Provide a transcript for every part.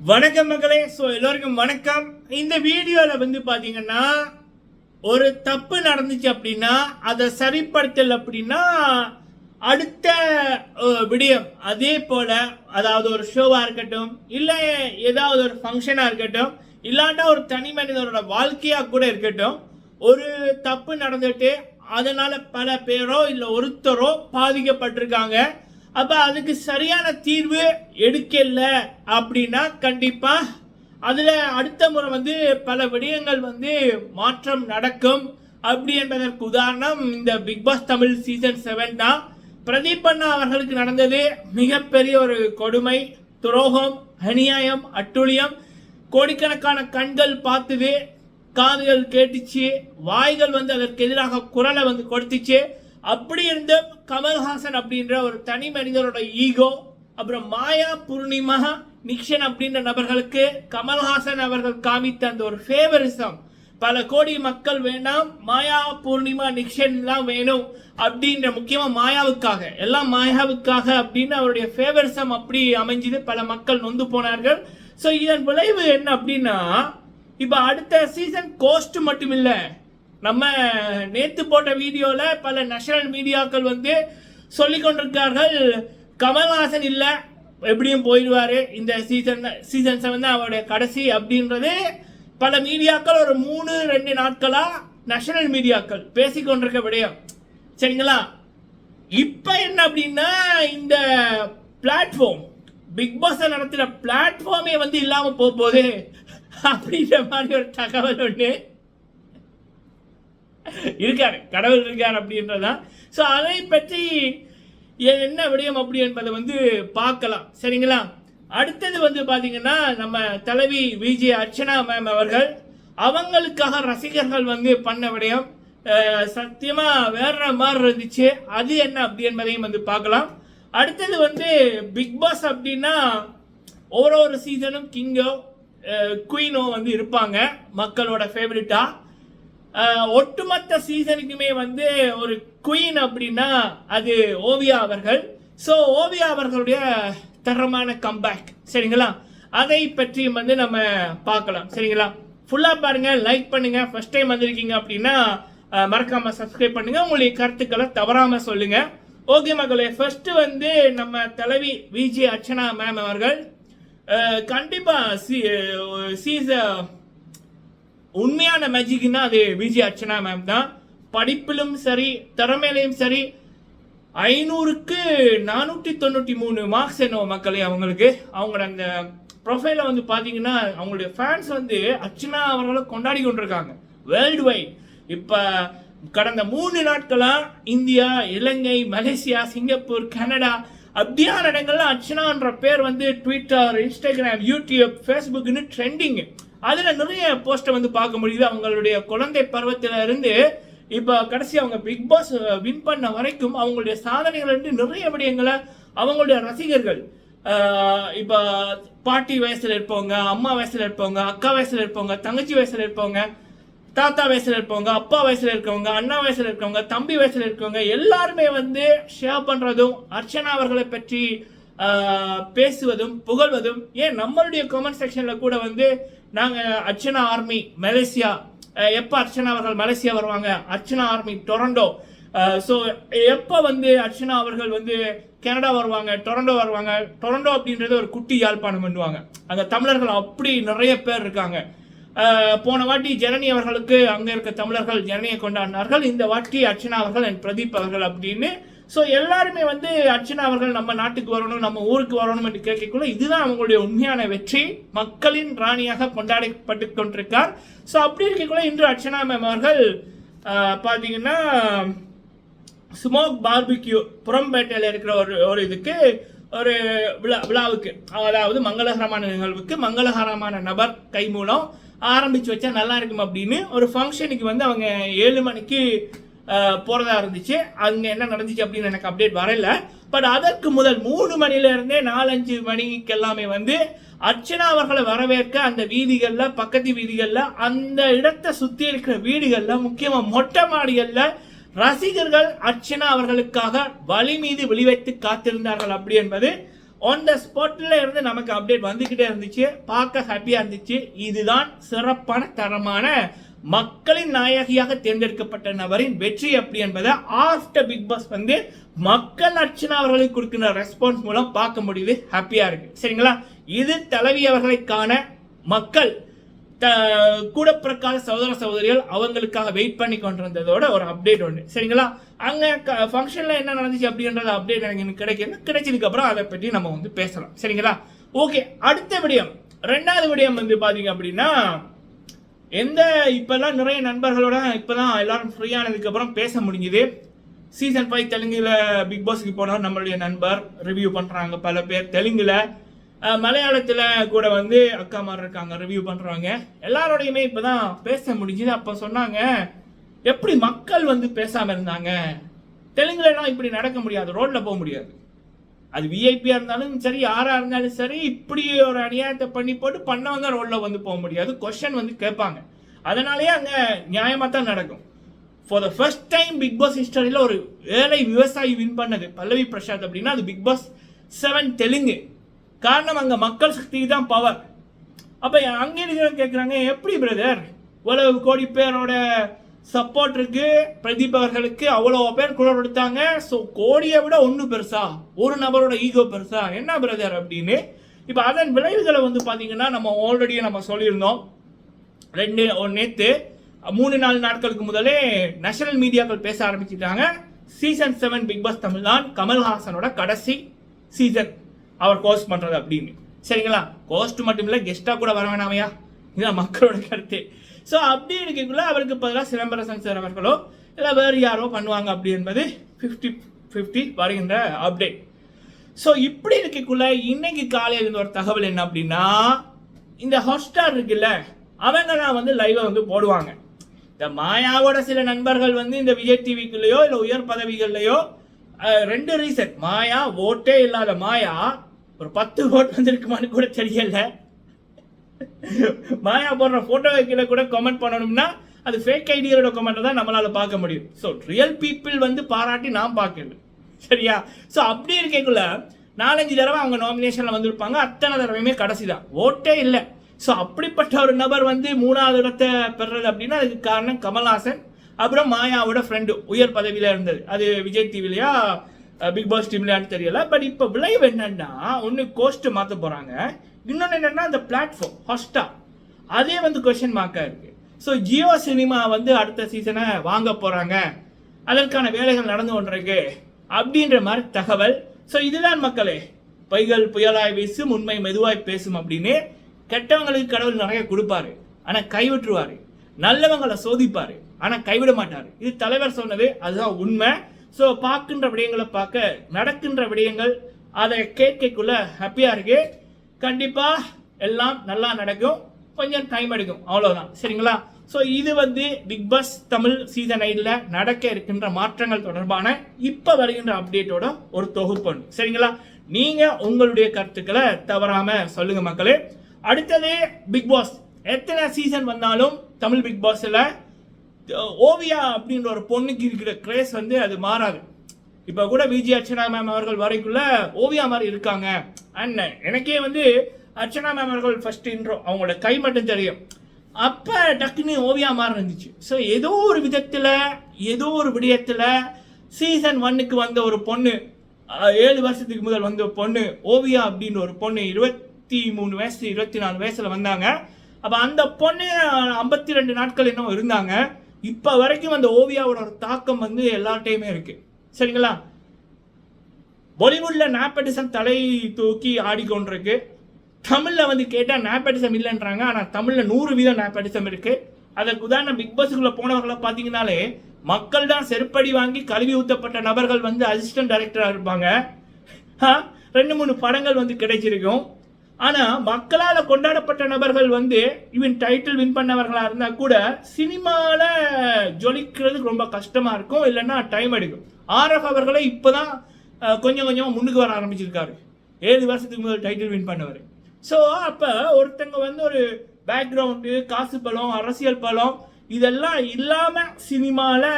வணக்கம் மக்களே. ஸோ எல்லோருக்கும் வணக்கம். இந்த வீடியோவில் வந்து பார்த்தீங்கன்னா ஒரு தப்பு நடந்துச்சு அப்படின்னா அதை சரிப்படுத்தல் அப்படின்னா அடுத்த விடியம். அதே போல் அதாவது ஒரு ஷோவாக இருக்கட்டும் இல்லை ஏதாவது ஒரு ஃபங்க்ஷனாக இருக்கட்டும் இல்லாட்டா ஒரு தனி மனிதனோட வாழ்க்கையாக கூட இருக்கட்டும் ஒரு தப்பு நடந்துட்டு அதனால் பல பேரோ இல்லை ஒருத்தரோ பாதிக்கப்பட்டிருக்காங்க. அப்போ அதுக்கு சரியான தீர்வு எடுக்கல அப்படின்னா கண்டிப்பாக அதில் அடுத்த முறை வந்து பல விடயங்கள் வந்து மாற்றம் நடக்கும். அப்படி என்பதற்கு உதாரணம் இந்த big boss Tamil season seven தான். பிரதீப் அண்ணா அவர்களுக்கு நடந்தது மிகப்பெரிய ஒரு கொடுமை துரோகம் அநியாயம் அட்டுழியம். கோடிக்கணக்கான கண்கள் பார்த்தது காதுகள் கேட்டுச்சு வாய்கள் வந்து அதற்கு எதிராக குரலை வந்து கொடுத்துச்சு. அப்படி இருந்தும் கமல்ஹாசன் அப்படின்ற ஒரு தனி மனிதரோட ஈகோ அப்புறம் மாயா பூர்ணிமா நிக்ஷன் அப்படின்ற நபர்களுக்கு கமல்ஹாசன் அவர்கள் காமித்த அந்த ஒரு ஃபேவரிசம் பல கோடி மக்கள் வேண்டாம் மாயா பூர்ணிமா நிக்ஷன் தான் வேணும் அப்படின்ற முக்கியமாக மாயாவுக்காக எல்லாம் மாயாவுக்காக அப்படின்னு அவருடைய ஃபேவரிசம் அப்படி அமைஞ்சது. பல மக்கள் நொந்து போனார்கள். ஸோ இதன் விளைவு என்ன அப்படின்னா இப்போ அடுத்த சீசன் கோஸ்ட் மட்டும் இல்லை நம்ம நேத்து போட்ட வீடியோல பல நேஷனல் மீடியாக்கள் வந்து சொல்லி கொண்டிருக்கார்கள் கமல்ஹாசன் இல்லை எப்படியும் போயிடுவாரு. இந்த சீசன் சீசன் செவன் தான் அவருடைய கடைசி அப்படின்றது. பல மீடியாக்கள் ஒரு மூணு ரெண்டு நாட்களா நேஷனல் மீடியாக்கள் பேசிக் கொண்டிருக்க விடயம். சரிங்களா? இப்ப என்ன அப்படின்னா இந்த பிளாட்ஃபார்ம் பிக் பாஸ் நடத்துகிற பிளாட்ஃபார்மே வந்து இல்லாமல் போக போகுது. அப்படின்ற மாதிரி ஒரு தகவல் ஒன்று இருக்காரு கடவுள் இருக்கார் அப்படின்றதான் ஸோ அதை பற்றி என்ன விடயம் அப்படி என்பதை வந்து பார்க்கலாம். சரிங்களா? அடுத்தது வந்து பார்த்தீங்கன்னா நம்ம தலைவி விஜே அர்ச்சனா மேம் அவர்கள் அவங்களுக்காக ரசிகர்கள் வந்து பண்ண விடயம் சத்தியமாக வேற மாதிரி இருந்துச்சு. அது என்ன அப்படி என்பதையும் வந்து பார்க்கலாம். அடுத்தது வந்து பிக் பாஸ் அப்படின்னா ஒரு ஒரு சீசனும் கிங்கோ குயினோ வந்து இருப்பாங்க மக்களோட ஃபேவரட்டாக ஒட்டுமொத்த சீசனுக்குமே வந்து ஒரு குயின் அப்படின்னா அது ஓவியா அவர்கள். ஸோ ஓவியா அவர்களுடைய தரமான கம்பேக் சரிங்களா? அதை பற்றி வந்து நம்ம பார்க்கலாம். சரிங்களா? ஃபுல்லாக பாருங்க லைக் பண்ணுங்க. ஃபர்ஸ்ட் டைம் வந்திருக்கீங்க அப்படின்னா மறக்காமல் மறக்காம சப்ஸ்கிரைப் பண்ணுங்க. உங்களுடைய கருத்துக்களை தவறாம சொல்லுங்க. ஓகே மகளே ஃபர்ஸ்ட் வந்து நம்ம தலைவி விஜி அர்ச்சனா மேம் அவர்கள். கண்டிப்பாக சீ சி சீஸ் உண்மையான மேஜிக்னா அது விஜி அர்ச்சனா மேம் தான். படிப்பிலும் சரி திறமையிலையும் சரி ஐநூறுக்கு நானூற்றி தொண்ணூற்றி மூணு மார்க்ஸ் என்ன மக்களே அவங்களுக்கு. அவங்களோட அந்த ப்ரொஃபைலை வந்து பார்த்தீங்கன்னா அவங்களுடைய ஃபேன்ஸ் வந்து அர்ச்சனா அவர்களை கொண்டாடி கொண்டிருக்காங்க. வேர்ல்டு வைட் இப்போ கடந்த மூணு நாட்களாக India Ilangai Malaysia Singapore Canada அப்படியான இடங்கள்லாம் அர்ச்சனான்ற பேர் வந்து ட்விட்டர் இன்ஸ்டாகிராம் யூடியூப் ஃபேஸ்புக்னு ட்ரெண்டிங்கு அதில் நிறைய போஸ்ட்டை வந்து பார்க்க முடியுது. அவங்களுடைய குழந்தை பருவத்தில் இருந்து இப்போ கடைசி அவங்க பிக் பாஸ் வின் பண்ண வரைக்கும் அவங்களுடைய சாதனைகள் வந்து நிறைய விடயங்களை அவங்களுடைய ரசிகர்கள் இப்போ பாட்டி வயசில் இருப்பவங்க அம்மா வயசில் இருப்பவங்க அக்கா வயசில் இருப்பவங்க தங்கச்சி வயசில் இருப்பவங்க தாத்தா வயசில் இருப்பவங்க அப்பா வயசில் இருக்கவங்க அண்ணா வயசில் இருக்கவங்க தம்பி வயசில் இருக்கவங்க எல்லாருமே வந்து ஷேர் பண்ணுறதும் அர்ச்சனா அவர்களை பற்றி பேசுவதும் புகழ்வதும் ஏன் நம்மளுடைய கமெண்ட் செக்ஷனில் கூட வந்து நாங்கள் அர்ச்சனா ஆர்மி மலேசியா எப்போ அர்ச்சனா அவர்கள் மலேசியா வருவாங்க? Archana army Toronto. ஸோ எப்போ வந்து அர்ச்சனா அவர்கள் வந்து கனடா வருவாங்க டொரண்டோ வருவாங்க? டொரண்டோ அப்படின்றது ஒரு குட்டி யாழ்ப்பாணம் பண்ணுவாங்க அங்கே தமிழர்கள் அப்படி நிறைய பேர் இருக்காங்க. போன வாட்டி ஜனனி அவர்களுக்கு அங்கே இருக்க தமிழர்கள் ஜனனியை கொண்டாடினார்கள். இந்த வாட்டி அர்ச்சனா அவர்கள் என் பிரதீப் அவர்கள் அப்படின்னு ஸோ எல்லாருமே வந்து அர்ச்சனா அவர்கள் நம்ம நாட்டுக்கு வரணும் நம்ம ஊருக்கு வரணும் என்று கேட்கக்குள்ள இதுதான் அவங்களுடைய உண்மையான வெற்றி. மக்களின் ராணியாக கொண்டாடப்பட்டு கொண்டிருக்கார். ஸோ அப்படி இருக்கக்குள்ள இன்று அர்ச்சனா மேம் அவர்கள் பார்த்தீங்கன்னா ஸ்மோக் பார்பிக்யூ புறம்பேட்டையில் இருக்கிற ஒரு ஒரு இதுக்கு ஒரு விழா விழாவுக்கு அதாவது மங்களகரமான நிகழ்வுக்கு மங்களகரமான நபர் கை மூலம் ஆரம்பிச்சு வச்சா நல்லா இருக்கும் அப்படின்னு ஒரு ஃபங்க்ஷனுக்கு வந்து அவங்க ஏழு மணிக்கு போகிறதா இருந்துச்சு. அங்கே என்ன நடந்துச்சு அப்படின்னு எனக்கு அப்டேட் வரல. பட் அதற்கு முதல் மூணு மணிலேருந்தே நாலஞ்சு மணிக்கு எல்லாமே வந்து அர்ச்சனா அவர்களை வரவேற்க அந்த வீதிகளில் பக்கத்து வீதிகளில் அந்த இடத்தை சுற்றி இருக்கிற வீடுகளில் முக்கியமாக மொட்டை மாடிகளில் ரசிகர்கள் அர்ச்சனா அவர்களுக்காக வழி மீது விழிவைத்து காத்திருந்தார்கள் அப்படி என்பது ஆன் த ஸ்பாட்ல இருந்து நமக்கு அப்டேட் வந்துக்கிட்டே இருந்துச்சு. பார்க்க ஹாப்பியாக இருந்துச்சு. இதுதான் சிறப்பான தரமான மக்களின் நாயகியாக தேர்ந்தெடுக்கப்பட்ட நபரின் வெற்றி அப்படி என்பதை ஆஃப்டர் பிக் பாஸ் வந்து மக்கள் அர்ச்சனா அவர்களுக்கு கொடுக்கிற ரெஸ்பான்ஸ் மூலம் பார்க்க முடியுது. ஹாப்பியா இருக்கு. சரிங்களா? இது தலைவி அவர்களுக்கான மக்கள் த கூட பிறக்காத சகோதர சகோதரிகள் அவங்களுக்காக வெயிட் பண்ணி கொண்டிருந்ததோட ஒரு அப்டேட் ஒன்று சரிங்களா? அங்கே ஃபங்க்ஷனில் என்ன நடந்துச்சு அப்படின்றது அப்டேட் எனக்கு கிடைக்கிறது கிடைக்குது கிடைச்சதுக்கு அப்புறம் அதை பற்றி நம்ம வந்து பேசலாம். சரிங்களா? ஓகே அடுத்த விடயம். ரெண்டாவது விடயம் வந்து பார்த்தீங்க அப்படின்னா எந்த இப்பெல்லாம் நிறைய நண்பர்களோட இப்போதான் எல்லாரும் ஃப்ரீ அப்புறம் பேச முடிஞ்சுது. சீசன் ஃபைவ் தெலுங்குல பிக் பாஸ்க்கு போனால் நம்மளுடைய நண்பர் ரிவ்யூ பண்ணுறாங்க பல பேர் தெலுங்குல. மலையாளத்தில் கூட வந்து அக்கா மாதிரி இருக்காங்க ரிவ்யூ பண்ணுறவங்க எல்லாரோடையுமே இப்போ தான் பேச முடிஞ்சுது. அப்போ சொன்னாங்க எப்படி மக்கள் வந்து பேசாமல் இருந்தாங்க? தெலுங்குலலாம் இப்படி நடக்க முடியாது. ரோட்டில் போக முடியாது. அது விஐபியாக இருந்தாலும் சரி யாராக இருந்தாலும் சரி இப்படி ஒரு அநியாயத்தை பண்ணி போட்டு பண்ணவங்க ரோட்டில் வந்து போக முடியாது கொஷன் வந்து கேட்பாங்க. அதனாலேயே அங்கே நியாயமாக தான் நடக்கும். For the first time big boss ஹிஸ்டரியில் ஒரு ஏழை விவசாயி வின் பண்ணது. பல்லவி பிரசாத் அப்படின்னா அது பிக் பாஸ் செவன் தெலுங்கு. காரணம் அங்கே மக்கள் சக்தி தான் பவர் அப்போ அங்கே இருக்கிறவங்க கேட்குறாங்க எப்படி பிரதர் இவ்வளவு கோடி பேரோட சப்போர்ட் இருக்கு பிரதீப் அவர்களுக்கு அவ்வளோ பேர் குரல் கொடுத்தாங்க. ஸோ கோடியை விட ஒன்று பெருசா ஒரு நபரோட ஈகோ பெருசா என்ன பிரதர் அப்படின்னு இப்போ அதன் விளைவுகளை வந்து பார்த்தீங்கன்னா நம்ம ஆல்ரெடி நம்ம சொல்லியிருந்தோம். ரெண்டு நேற்று மூணு நாலு நாட்களுக்கு முதலே நேஷனல் மீடியாக்கள் பேச ஆரம்பிச்சிட்டாங்க. Season seven big boss Tamil தான் கமல்ஹாசனோட கடைசி சீசன் அவர் கோஸ்ட் பண்ணுறது அப்படின்னு. சரிங்களா? கோஸ்ட் மட்டும் இல்லை கெஸ்ட்டாக கூட வர வேணாமையா? இதான் மக்களோட கருத்து. ஸோ அப்படி இருக்கக்குள்ள அவருக்கு பதிலாக சிலம்பரசன் சார் அவர்களோ இல்லை வேறு யாரோ பண்ணுவாங்க அப்படி என்பது ஃபிஃப்டி ஃபிஃப்டி வருகின்ற அப்டேட் ஸோ இப்படி இருக்கக்குள்ள இன்னைக்கு காலையில் இருந்த ஒரு தகவல் என்ன அப்படின்னா இந்த ஹாட்ஸ்டார் இருக்குல்ல அவங்க தான் வந்து லைவை வந்து போடுவாங்க. இந்த மாயாவோட சில நண்பர்கள் வந்து இந்த விஜய் டிவிக்குள்ளேயோ இல்லை உயர் பதவிகள்லையோ ரெண்டு ரீசன் மாயா ஓட்டே இல்லாத மாயா ஒரு பத்து ஓட் வந்திருக்குமான்னு கூட தெரியல. மாயா போடுற போட்டோ கீழே கூட கமெண்ட் பண்ணணும்னா அது ஃபேக் ஐடியோட கமெண்ட் தான் நம்மளால பார்க்க முடியும். ஸோ ரியல் பீப்புள் வந்து பாராட்டி நான் பார்க்கல. சரியா? ஸோ அப்படி இருக்கக்குள்ள நாலஞ்சு தடவை அவங்க நாமினேஷன்ல வந்திருப்பாங்க. அத்தனை தடவையுமே கடைசி தான். ஓட்டே இல்லை. ஸோ அப்படிப்பட்ட ஒரு நபர் வந்து மூணாவது இடத்தை பெறுறது அப்படின்னா அதுக்கு காரணம் கமல்ஹாசன் அப்புறம் மாயாவோட ஃப்ரெண்டு உயர் பதவியில் இருந்தது. அது விஜய் டிவிலையா பிக் பாஸ் டீம்லையான்னு தெரியல. பட் இப்போ விளைவு என்னன்னா ஒன்று கோஸ்ட்டு மாற்ற போகிறாங்க இன்னொன்று என்னென்னா அந்த பிளாட்ஃபார்ம் ஹாஸ்டா அதே வந்து கொஸ்டின் மார்க்காக இருக்குது ஸோ ஜியோ சினிமா வந்து அடுத்த சீசனை வாங்க போகிறாங்க அதற்கான வேலைகள் நடந்து கொண்டிருக்கு அப்படின்ற மாதிரி தகவல். ஸோ இதுதான் மக்களே பைகள் புயலாய் வீசும் உண்மை மெதுவாய் பேசும் அப்படின்னு கெட்டவங்களுக்கு கடவுள் நிறைய கொடுப்பாரு. ஆனால் கைவிட்டுருவார். நல்லவங்களை சோதிப்பார். ஆனால் கைவிட மாட்டார். இது தலைவர் சொன்னது அதுதான் உண்மை. ஸோ பார்க்கின்ற விடயங்களை பார்க்க நடக்கின்ற விடயங்கள் அதை கேட்கக்குள்ள ஹாப்பியாக இருக்குது கண்டிப்பா எல்லாம் நல்லா நடக்கும். கொஞ்சம் டைம் எடுக்கும். அவ்வளோதான் சரிங்களா? ஸோ இது வந்து பிக் பாஸ் தமிழ் சீசன் ஐடில் நடக்க இருக்கின்ற மாற்றங்கள் தொடர்பான இப்போ வருகின்ற அப்டேட்டோட ஒரு தொகுப்பு சரிங்களா? நீங்கள் உங்களுடைய கருத்துக்களை தவறாமல் சொல்லுங்க மக்களே. அடுத்தது பிக் பாஸ் எத்தனை சீசன் வந்தாலும் தமிழ் பிக் பாஸில் ஓவியா அப்படின்ற ஒரு பொண்ணுக்கு இருக்கிற கிரேஸ் வந்து அது மாறாது. இப்போ கூட விஜி அர்ச்சனா மேம் அவர்கள் வரைக்குள்ள ஓவியா மாதிரி இருக்காங்க. அண்ட் எனக்கே வந்து அர்ச்சனா மேம் அவர்கள் ஃபர்ஸ்ட் இன்றோ அவங்களோட கை மட்டும் தெரியும். அப்போ டக்குன்னு ஓவியா மாதிரி இருந்துச்சு. ஸோ ஏதோ ஒரு விதத்தில் ஏதோ ஒரு விடயத்தில் சீசன் ஒன்னுக்கு வந்த ஒரு பொண்ணு ஏழு வருஷத்துக்கு முதல் வந்த பொண்ணு ஓவியா அப்படின்னு ஒரு பொண்ணு இருபத்தி மூணு வயசு இருபத்தி நாலு வயசில் வந்தாங்க. அப்போ அந்த பொண்ணு ஐம்பத்தி ரெண்டு நாட்கள் இன்னும் இருந்தாங்க. இப்போ வரைக்கும் அந்த ஓவியாவோட ஒரு தாக்கம் வந்து எல்லார்ட்டையுமே இருக்குது சரிங்களா? பாலிவுட்ல நாப்படிசம் தலை தூக்கி ஆடிக்கொண்டிருக்கு. தமிழ்ல வந்து கேட்டா நாப்படிசம் இல்லைன்றாங்க. ஆனா தமிழ்ல நூறு வீதம் நாப்படிசம் இருக்கு. அதற்கு உதாரணம் பிக் பாஸுக்குள்ள போனவர்களை பாத்தீங்கன்னாலே மக்கள் தான் செருப்படி வாங்கி கழுவி ஊத்தப்பட்ட நபர்கள் வந்து அசிஸ்டன்ட் டைரக்டராக இருப்பாங்க. ரெண்டு மூணு படங்கள் வந்து கிடைச்சிருக்கும். ஆனால் மக்களால் கொண்டாடப்பட்ட நபர்கள் வந்து இவன் டைட்டில் வின் பண்ணவர்களாக இருந்தால் கூட சினிமாவில் ஜொலிக்கிறதுக்கு ரொம்ப கஷ்டமாக இருக்கும். இல்லைன்னா டைம் எடுக்கும். ஆர்எஃப் அவர்களே இப்போ தான் கொஞ்சம் கொஞ்சமாக முன்னுக்கு வர ஆரம்பிச்சிருக்காரு. ஏழு வருஷத்துக்கு முதல் டைட்டில் வின் பண்ணவர். ஸோ அப்போ ஒருத்தங்க வந்து ஒரு பேக்ரவுண்டு காசு பலம் அரசியல் பலம் இதெல்லாம் இல்லாமல் சினிமாவில்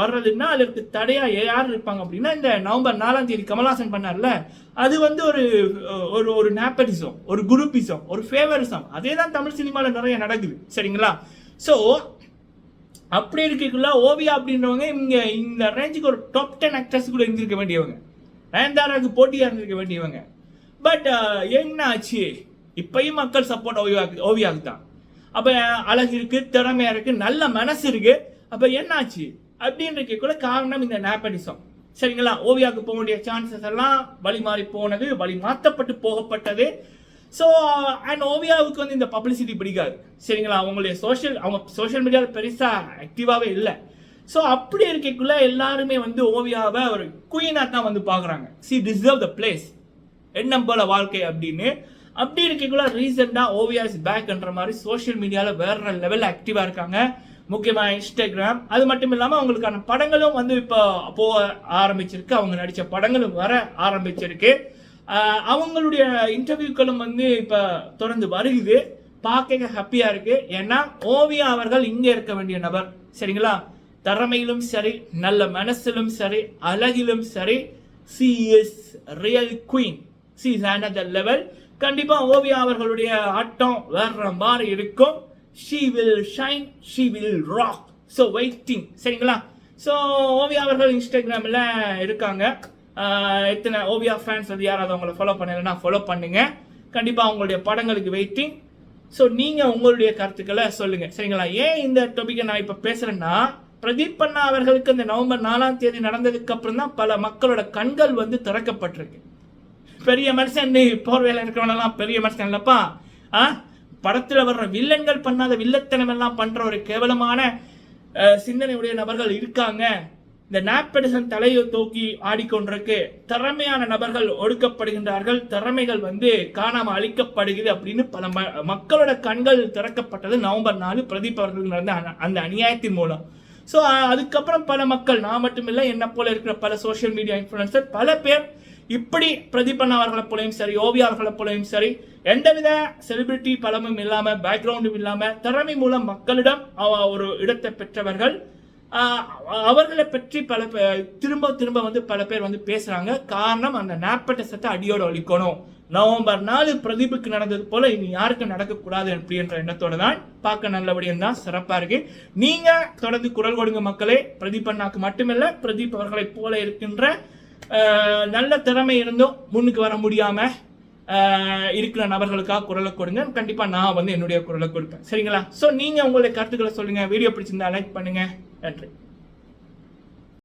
வர்றதுன்னா அதற்கு தடையாக யார் இருப்பாங்க அப்படின்னா இந்த நவம்பர் நாலாம் தேதி கமல்ஹாசன் பண்ணார்ல அது வந்து ஒரு ஒரு ஒரு நேப்பரிசம் ஒரு குரூப்பிசம் ஒரு ஃபேவரிசம் அதே தான் தமிழ் சினிமாவில் நிறைய நடக்குது. சரிங்களா? ஸோ அப்படி இருக்கக்குள்ள ஓவியா அப்படின்றவங்க இங்க இந்த ரேஞ்சுக்கு ஒரு டாப் டென் ஆக்டர்ஸ் கூட இருந்திருக்க வேண்டியவங்க. நயன்தாராவுக்கு போட்டியாக இருந்திருக்க வேண்டியவங்க. பட் uh, என்ன ஆச்சு? இப்பயும் மக்கள் சப்போர்ட் ஓவியாக்கு ஓவியாவுக்கு தான். அப்போ அழகு இருக்கு திறமையாக இருக்கு நல்ல மனசு இருக்கு. அப்போ என்னாச்சு அப்படின்றக்கு கூட காரணம் இந்த நேப்படிசம் சரிங்களா? ஓவியாவுக்கு போக வேண்டிய சான்சஸ் எல்லாம் வழி மாறி போனது வழி மாற்றப்பட்டு போகப்பட்டது. ஸோ அண்ட் ஓவியாவுக்கு வந்து இந்த பப்ளிசிட்டி பிடிக்காது. சரிங்களா? அவங்களுடைய சோஷியல் அவங்க சோஷியல் மீடியாவில் பெருசாக ஆக்டிவாகவே இல்லை. ஸோ அப்படி இருக்கக்குள்ள எல்லாருமே வந்து ஓவியாவை ஒரு குயினாக தான் வந்து பார்க்குறாங்க. சி டிசர்வ் த பிளேஸ் எண்ணம் போல வாழ்க்கை அப்படின்னு. அப்படி இருக்கக்குள்ள ரீசெண்டாக ஓவியா இஸ் பேக்ன்ற மாதிரி சோஷியல் மீடியாவில் வேற லெவலில் ஆக்டிவாக இருக்காங்க. முக்கியமாக இன்ஸ்டாகிராம் அது மட்டும் இல்லாமல் அவங்களுக்கான படங்களும் வந்து இப்போ போக ஆரம்பிச்சிருக்கு. அவங்க நடித்த படங்களும் வர ஆரம்பிச்சிருக்கு. அவங்களுடைய இன்டர்வியூக்களும் வந்து இப்போ தொடர்ந்து வருகுது. பார்க்க ஹாப்பியாக இருக்கு. ஏன்னா ஓவியா அவர்கள் இங்கே இருக்க வேண்டிய நபர். சரிங்களா? திறமையிலும் சரி நல்ல மனசிலும் சரி அழகிலும் சரி she is real queen she is another level கண்டிப்பாக ஓவியா அவர்களுடைய ஆட்டம் வேற மாதிரி இருக்கும். She will shine she will rock so waiting சரிங்களா? ஸோ ஓவியா அவர்கள் இன்ஸ்டாகிராமில் இருக்காங்க. எத்தனை ஓவியா ஃபேன்ஸ் வந்து யாராவது அவங்கள ஃபாலோ பண்ணலைன்னா ஃபாலோ பண்ணுங்கள் கண்டிப்பாக அவங்களுடைய படங்களுக்கு வெயிட்டிங் ஸோ நீங்கள் உங்களுடைய கருத்துக்களை சொல்லுங்கள் சரிங்களா? ஏன் இந்த டாபிக்கை நான் இப்போ பேசுகிறேன்னா பிரதீப் அண்ணா அவர்களுக்கு இந்த நவம்பர் நாலாம் தேதி நடந்ததுக்கு அப்புறம் தான் பல மக்களோட கண்கள் வந்து திறக்கப்பட்டிருக்கு. பெரிய மனுஷன் நீ போர்வையில் இருக்கிறவனெல்லாம் பெரிய மனுஷன் இல்லப்பா. ஆ? படத்தில் வர்ற வில்லன்கள் பண்ணாத வில்லத்தனம் எல்லாம் ஒரு கேவலமான சிந்தனையுடைய நபர்கள் இருக்காங்க. இந்த நாப்பெடிசன் தலையை தூக்கி ஆடிக்கொண்டிருக்கு. திறமையான நபர்கள் ஒடுக்கப்படுகின்றார்கள். திறமைகள் வந்து காணாமல் அழிக்கப்படுகிறது அப்படின்னு பல ம- மக்களோட கண்கள் திறக்கப்பட்டது நவம்பர் நாலு பிரதீப் அவர்கள் நடந்த அந்த அநியாயத்தின் மூலம். ஸோ அதுக்கப்புறம் பல மக்கள் நான் மட்டுமில்லை என்ன போல இருக்கிற பல சோஷியல் மீடியா இன்ஃப்ளூயன்சர் பல பேர் இப்படி பிரதீபன் அவர்களை போலையும் சரி ஓவியா அவர்களை போலையும் சரி எந்தவித செலிபிரிட்டி பலமும் இல்லாமல் பேக்ரவுண்டும் இல்லாமல் திறமை மூலம் மக்களிடம் அவ- ஒரு இடத்தை பெற்றவர்கள் அவர்களை பற்றி பல திரும்ப திரும்ப வந்து பல பேர் வந்து பேசுறாங்க. காரணம் அந்த நாப்பட்டசத்தை அடியோடு ஒழிக்கணும் நவம்பர் நாலு பிரதீபுக்கு நடந்தது போல இனி யாருக்கும் நடக்கக்கூடாது அப்படின்ற எண்ணத்தோட தான் பார்க்க நல்லபடியும் தான் சிறப்பா இருக்கு. நீங்க தொடர்ந்து குரல் கொடுங்க மக்களே. பிரதீப் அண்ணாக்கு மட்டுமில்ல பிரதீப் அவர்களை போல இருக்கின்ற நல்ல திறமை இருந்தும் முன்னுக்கு வர முடியாம இருக்கிற நபர்களுக்காக குரலை கொடுங்க. கண்டிப்பா நான் வந்து என்னுடைய குரலை கொடுப்பேன். சரிங்களா? ஸோ நீங்க உங்களுடைய கருத்துக்களை சொல்லுங்க. வீடியோ பிடிச்சிருந்தா லைக் பண்ணுங்க. நன்றி